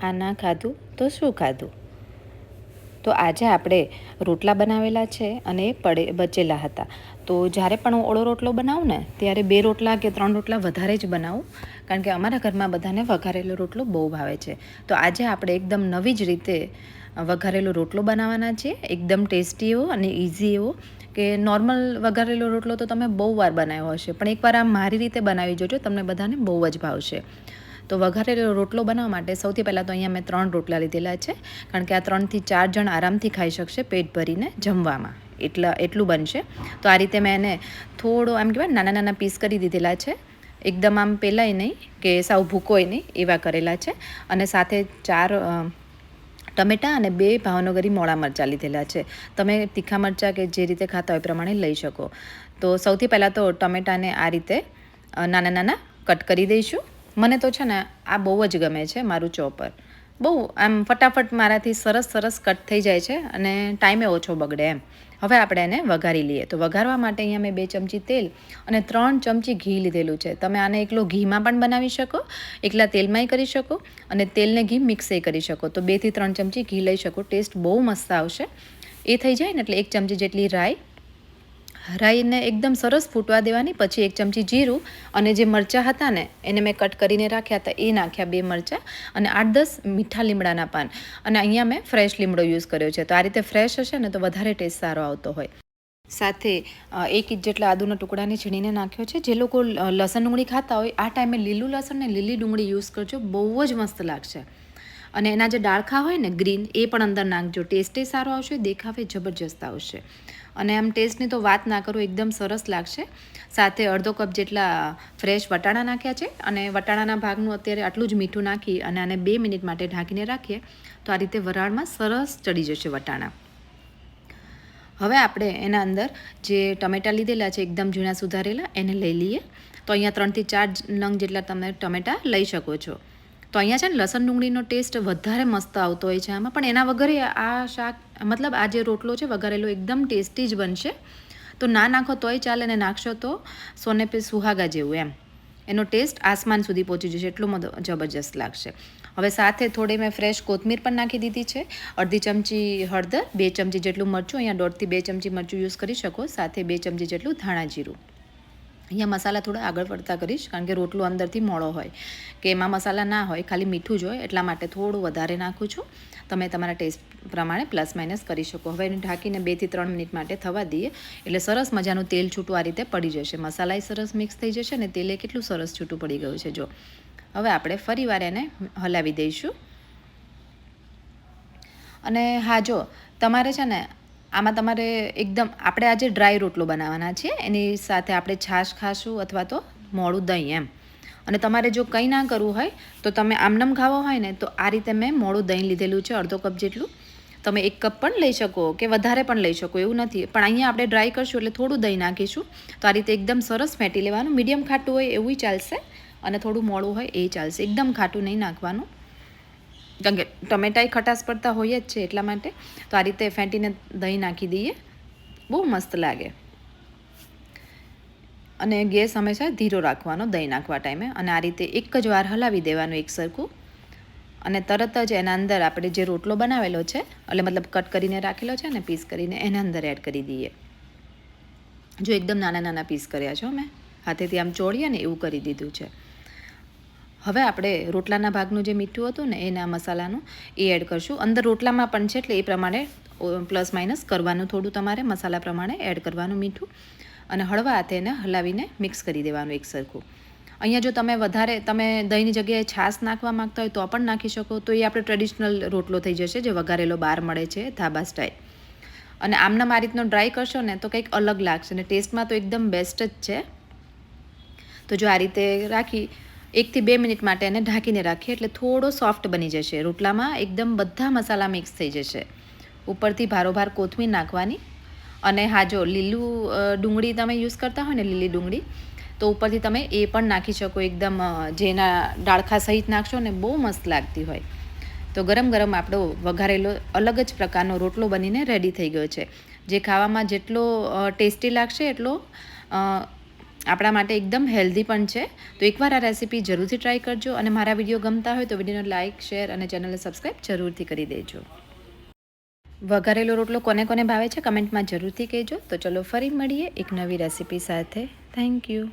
આ ના ખાધું તો શું ખાધું? તો આજે આપણે રોટલા બનાવેલા છે અને એ પડે બચેલા હતા. તો જ્યારે પણ હું ઓળો રોટલો બનાવું ને, ત્યારે બે રોટલા કે ત્રણ રોટલા વધારે જ બનાવું. કારણ કે અમારા ઘરમાં બધાને વઘારેલો રોટલો બહુ ભાવે છે. તો આજે આપણે એકદમ નવી જ રીતે વઘારેલો રોટલો બનાવવાના છે એકદમ ટેસ્ટી એવો અને ઇઝી એવો કે નોર્મલ વઘારેલો રોટલો તો તમે બહુ વાર બનાવ્યો હશે. પણ એકવાર આ મારી રીતે બનાવી જોજો, તમને બધાને બહુ જ ભાવશે. તો વઘારેલો રોટલો બનાવવા માટે સૌથી પહેલાં તો અહીંયા મેં ત્રણ રોટલા લીધેલા છે, કારણ કે આ ત્રણથી ચાર જણ આરામથી ખાઈ શકશે પેટ ભરીને જમવામાં. એટલા, એટલું બનશે. તો આ રીતે મેં એને થોડો, આમ કહેવાય નાના નાના પીસ કરી દીધેલા છે. એકદમ આમ પેલાય નહીં કે સાવ ભૂકોય નહીં એવા કરેલા છે. અને સાથે ચાર ટમેટાં અને બે ભાવનગરી મોળા મરચાં લીધેલા છે. તમે તીખા મરચાં કે જે રીતે ખાતા હોય પ્રમાણે લઈ શકો. તો સૌથી પહેલાં તો ટમેટાને આ રીતે નાના નાના કટ કરી દઈશું. મને તો છે ને આ બહુ જ ગમે છે મારું ચોપર બહુ આમ ફટાફટ મારાથી સરસ સરસ કટ થઈ જાય છે અને ટાઈમે ઓછો બગડે એમ. હવે આપણે એને વઘારી લઈએ. તો વઘારવા માટે અહીંયા મેં બે ચમચી તેલ અને ત્રણ ચમચી ઘી લીધેલું છે. તમે આને એકલો ઘીમાં પણ બનાવી શકો, એકલા તેલમાંય કરી શકો અને તેલને ઘી મિક્સય કરી શકો. તો બેથી ત્રણ ચમચી ઘી લઈ શકો. ટેસ્ટ બહુ મસ્ત આવશે. એ થઈ જાય ને એટલે એક ચમચી જેટલી રાઈ રાઈને એકદમ સરસ ફૂટવા દેવાની, પછી એક ચમચી જીરું અને જે મરચાં હતા ને, એને મેં કટ કરીને રાખ્યા હતા, એ નાખ્યા બે મરચાં અને આઠ દસ મીઠા લીમડાના પાન. અને અહીંયા મેં ફ્રેશ લીમડો યુઝ કર્યો છે. તો આ રીતે ફ્રેશ હશે ને, તો વધારે ટેસ્ટ સારો આવતો હોય. સાથે એક ઇંચ જેટલા આદુના ટુકડાને છીણીને નાખ્યો છે. જે લોકો લસણ ડુંગળી ખાતા હોય, આ ટાઈમે લીલું લસણ ને લીલી ડુંગળી યુઝ કરજો. બહુ જ મસ્ત લાગશે. અને એના જે ડાળખા હોય ને, ગ્રીન, એ પણ અંદર નાખજો. ટેસ્ટે સારો આવશે, દેખાવે જબરજસ્ત આવશે. અને આમ ટેસ્ટની તો વાત ના કરો, એકદમ સરસ લાગશે. સાથે અડધો કપ જેટલા ફ્રેશ વટાણા નાખ્યા છે. અને વટાણાના ભાગનું અત્યારે આટલું જ મીઠું નાખી અને આને બે મિનિટ માટે ઢાંકીને રાખીએ, તો આ રીતે વરાળમાં સરસ ચડી જશે વટાણા. હવે આપણે એના અંદર જે ટમેટાં લીધેલા છે, એકદમ ઝીણા સુધારેલા, એને લઈ લઈએ. તો અહીંયા ત્રણથી ચાર નંગ જેટલા તમે ટમેટાં લઈ શકો છો. તો અહીંયા છે ને લસણ ડુંગળીનો ટેસ્ટ વધારે મસ્ત આવતો હોય છે આમાં. પણ એના વગર આ શાક, મતલબ આ જે રોટલો છે વઘારેલો એકદમ ટેસ્ટી જ બનશે. તો ના નાખો તોય ચાલે ને નાખશો તો સોને પે સુહાગા જેવું એમ. એનો ટેસ્ટ આસમાન સુધી પહોંચી જશે, એટલું જબરજસ્ત લાગશે. હવે સાથે થોડી મેં ફ્રેશ કોથમીર પણ નાખી દીધી છે. અડધી ચમચી હળદર, બે ચમચી જેટલું મરચું, અહીંયા દોઢથી બે ચમચી મરચું યુઝ કરી શકો. સાથે બે ચમચી જેટલું ધાણા જીરું. અહીંયા મસાલા થોડા આગળ પડતા કરીશ, કારણ કે રોટલો અંદરથી મોળો હોય, કે એમાં મસાલા ના હોય, ખાલી મીઠું જ હોય, એટલા માટે થોડું વધારે નાખું છું. તમે તમારા ટેસ્ટ પ્રમાણે પ્લસ માઇનસ કરી શકો. હવે એને ઢાંકીને બેથી ત્રણ મિનિટ માટે થવા દઈએ, એટલે સરસ મજાનું તેલ છૂટું આ રીતે પડી જશે. મસાલાય સરસ મિક્સ થઈ જશે અને તેલે કેટલું સરસ છૂટું પડી ગયું છે, જો. હવે આપણે ફરીવાર એને હલાવી દઈશું. અને હા, જો, તમારે છે ને આમાં તમારે એકદમ, આપણે આજે ડ્રાય રોટલો બનાવવાના છે એની સાથે આપણે છાશ ખાશું અથવા તો મોડું દહીં એમ. અને તમારે જો કંઈ ના કરવું હોય, તો તમે આમનમ ખાવો હોય ને, તો આ રીતે મેં મોડું દહીં લીધેલું છે, અડધો કપ જેટલું. તમે એક કપ પણ લઈ શકો કે વધારે પણ લઈ શકો, એવું નથી. પણ અહીંયા આપણે ડ્રાય કરશું એટલે થોડું દહીં નાખીશું, તો આ રીતે એકદમ સરસ ફેંટી લેવાનું. મીડિયમ ખાટું હોય એવું ચાલશે, અને થોડું મોડું હોય એ ચાલશે. એકદમ ખાટું નહીં નાખવાનું. કારણ કે ટમેટાઈ ખટાશ પડતા હોય જ છે એટલા માટે. તો આ રીતે ફેંટીને દહીં નાખી દઈએ. બહુ મસ્ત લાગે. અને ગેસ હંમેશા ધીરો રાખવાનો દહીં નાખવા ટાઈમે. અને આ રીતે એક જ વાર હલાવી દેવાનું એક સરખું. અને તરત જ એના અંદર આપણે જે રોટલો બનાવેલો છે, એટલે મતલબ કટ કરીને રાખેલો છે ને પીસ કરીને એના અંદર એડ કરી દઈએ. જો એકદમ નાના નાના પીસ કર્યા છો મેં હાથેથી આમ ચોળીએ ને એવું કરી દીધું છે. હવે આપણે રોટલાના ભાગનું જે મીઠું હતું ને, એના મસાલાનું એ એડ કરશું. અંદર રોટલામાં પણ છે એટલે એ પ્રમાણે પ્લસ માઇનસ કરવાનું થોડું તમારે, મસાલા પ્રમાણે એડ કરવાનું મીઠું. અને હળવા હાથે એને હલાવીને મિક્સ કરી દેવાનું એક સરખું. અહીંયા જો તમે વધારે, તમે દહીંની જગ્યાએ છાશ નાખવા માંગતા હોય તો પણ નાખી શકો. તો એ આપણે ટ્રેડિશનલ રોટલો થઈ જશે, જે વઘારેલો બહાર મળે છે, ધાબા સ્ટાઈલ અને આમનામ આ રીતનો ડ્રાય કરશો ને, તો કંઈક અલગ લાગશે. અને ટેસ્ટમાં તો એકદમ બેસ્ટ જ છે. તો જો આ રીતે રાખી એકથી બે મિનિટ માટે એને ઢાંકીને રાખીએ એટલે થોડો સોફ્ટ બની જશે. રોટલામાં એકદમ બધા મસાલા મિક્સ થઈ જશે. ઉપરથી ભારોભાર કોથમીર નાખવાની અને હા જો લીલું ડુંગળી તમે યુઝ કરતા હોય ને લીલી ડુંગળી, તો ઉપરથી તમે એ પણ નાખી શકો. એકદમ જેના ડાળખા સહિત નાખશો ને બહુ મસ્ત લાગતી હોય. તો ગરમ ગરમ આપણો વઘારેલો અલગ જ પ્રકારનો રોટલો બનીને રેડી થઈ ગયો છે. જે ખાવામાં જેટલો ટેસ્ટી લાગશે એટલો આપણા માટે એકદમ હેલ્ધી પણ છે. તો એકવાર આ રેસીપી જરૂરથી ટ્રાય કરજો અને મારા વીડિયો ગમતા હોય તો વિડીયોને લાઇક શેર અને ચેનલને સબસ્ક્રાઈબ જરૂરથી કરી દેજો. વઘારેલો રોટલો કોને કોને ભાવે છે? કમેન્ટમાં જરૂરથી કહેજો. તો ચલો ફરી મળીએ એક નવી રેસીપી સાથે. Thank you